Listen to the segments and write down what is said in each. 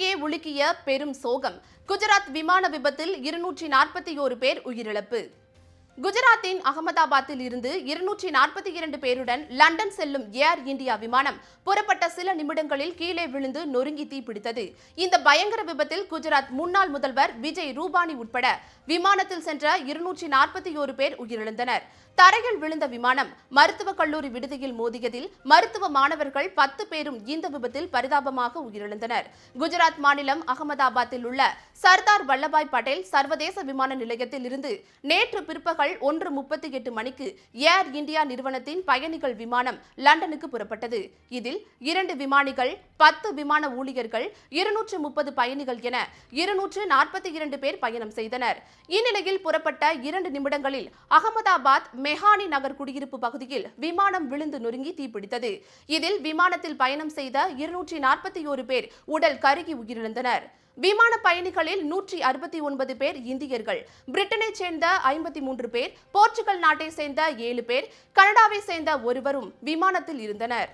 நாட்டையே உலுக்கிய பெரும் சோகம். குஜராத் விமான விபத்தில் இருநூற்றி நாற்பத்தி ஓரு பேர் உயிரிழப்பு. குஜராத்தின் அகமதாபாத்தில் இருந்து இருநூற்றி நாற்பத்தி இரண்டு பேருடன் லண்டன் செல்லும் ஏர் இந்தியா விமானம் புறப்பட்ட சில நிமிடங்களில் கீழே விழுந்து நொறுங்கி தீப்பிடித்தது இந்த பயங்கர விபத்தில் குஜராத் முன்னாள் முதல்வர் விஜய் ரூபானி உட்பட விமானத்தில் சென்ற இருநூற்றி நாற்பத்தி ஓரு பேர் உயிரிழந்தனர். தரையில் விழுந்த விமானம் மருத்துவக் கல்லூரி விடுதியில் மோதியதில் மருத்துவ மாணவர்கள் பத்து பேரும் இந்த விபத்தில் பரிதாபமாக உயிரிழந்தனர். குஜராத் மாநிலம் அகமதாபாத்தில் உள்ள சர்தார் வல்லபாய் பட்டேல் சர்வதேச விமான நிலையத்தில் இருந்து நேற்று பிற்பகல் பிற்பகல் ஒன்று முப்பத்தி எட்டு மணிக்கு ஏர் இந்தியா நிறுவனத்தின் பயணிகள் விமானம் லண்டனுக்கு புறப்பட்டது. இதில் இரண்டு விமானிகள் பத்து விமான ஊழியர்கள் இருநூற்று முப்பது பயணிகள் என இருநூற்று நாற்பத்தி இரண்டு பேர் பயணம் செய்தனர். இந்நிலையில் புறப்பட்ட இரண்டு நிமிடங்களில் அகமதாபாத் மெஹானி நகர் குடியிருப்பு பகுதியில் விமானம் விழுந்து நொறுங்கி தீப்பிடித்தது. இதில் விமானத்தில் பயணம் செய்த இருநூற்றி நாற்பத்தி ஓரு பேர் உடல் கருகி உயிரிழந்தனர். விமான பயணிகளில் நூற்றி அறுபத்தி ஒன்பது பேர் இந்தியர்கள் பிரிட்டனைச் சேர்ந்த ஐம்பத்தி மூன்று பேர் போர்ச்சுகல் நாட்டை சேர்ந்த ஏழு பேர் கனடாவை சேர்ந்த ஒருவரும் விமானத்தில் இருந்தனர்.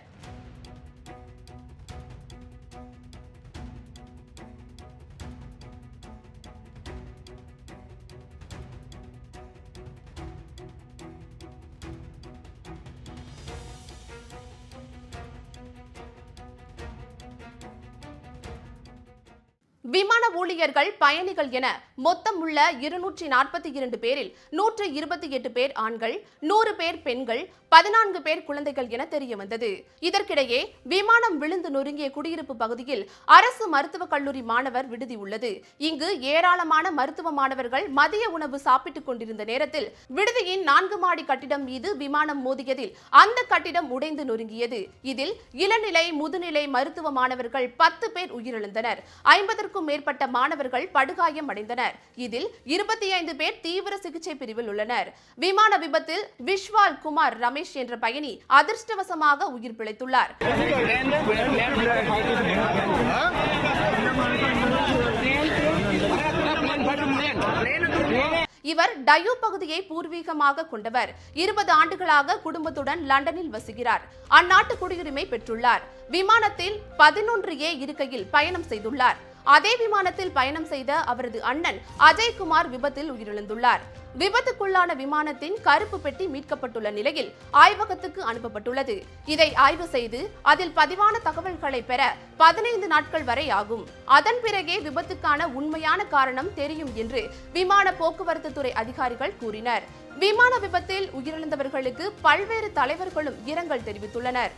விமான ஊழியர்கள் பயணிகள் என மொத்தம் உள்ள இருநூற்றி நாற்பத்தி இரண்டு பேரில் நூற்று இருபத்தி எட்டு பேர் ஆண்கள் நூறு பேர் பெண்கள் பதினான்கு பேர் குழந்தைகள் என தெரிய வந்தது இதற்கிடையே விமானம் விழுந்து நொறுங்கிய குடியிருப்பு பகுதியில் அரசு மருத்துவக் கல்லூரி மாணவர் விடுதி உள்ளது. இங்கு ஏராளமான மருத்துவ மாணவர்கள் மதிய உணவு சாப்பிட்டுக் கொண்டிருந்த நேரத்தில் விடுதியின் நான்கு மாடி கட்டிடம் மீது விமானம் மோதியதில் அந்த கட்டிடம் உடைந்து நொறுங்கியது. இதில் இளநிலை முதுநிலை மருத்துவ மாணவர்கள் பத்து பேர் உயிரிழந்தனர். ஐம்பதற்கும் நூற்றுக்கும் மேற்பட்ட மாணவர்கள் படுகாயம் அடைந்தனர். இதில் இருபத்தி ஐந்து பேர் தீவிர சிகிச்சை பிரிவில் உள்ளனர். விமான விபத்தில் விஷால் குமார் ரமேஷ் என்ற பயணி அதிர்ஷ்டவசமாக உயிர் பிழைத்துள்ளார். இவர் டயு பகுதியை பூர்வீகமாக கொண்டவர். இருபது ஆண்டுகளாக குடும்பத்துடன் லண்டனில் வசிக்கிறார். அந்நாட்டு குடியுரிமை பெற்றுள்ளார். விமானத்தில் பதினொன்று ஏ இருக்கையில் பயணம் செய்துள்ளார். அதே விமானத்தில் பயணம் செய்த அவரது அண்ணன் அஜய்குமார் விபத்தில் உயிரிழந்துள்ளார். விபத்துக்குள்ளான விமானத்தின் கருப்பு பெட்டி மீட்கப்பட்டுள்ள நிலையில் ஆய்வகத்துக்கு அனுப்பப்பட்டுள்ளது. இதை ஆய்வு செய்து அதில் பதிவான தகவல்களை பெற பதினைந்து நாட்கள் வரை ஆகும். அதன் பிறகே விபத்துக்கான உண்மையான காரணம் தெரியும் என்று விமான போக்குவரத்து துறை அதிகாரிகள் கூறினர். விமான விபத்தில் உயிரிழந்தவர்களுக்கு பல்வேறு தலைவர்களும் இரங்கல் தெரிவித்துள்ளனர்.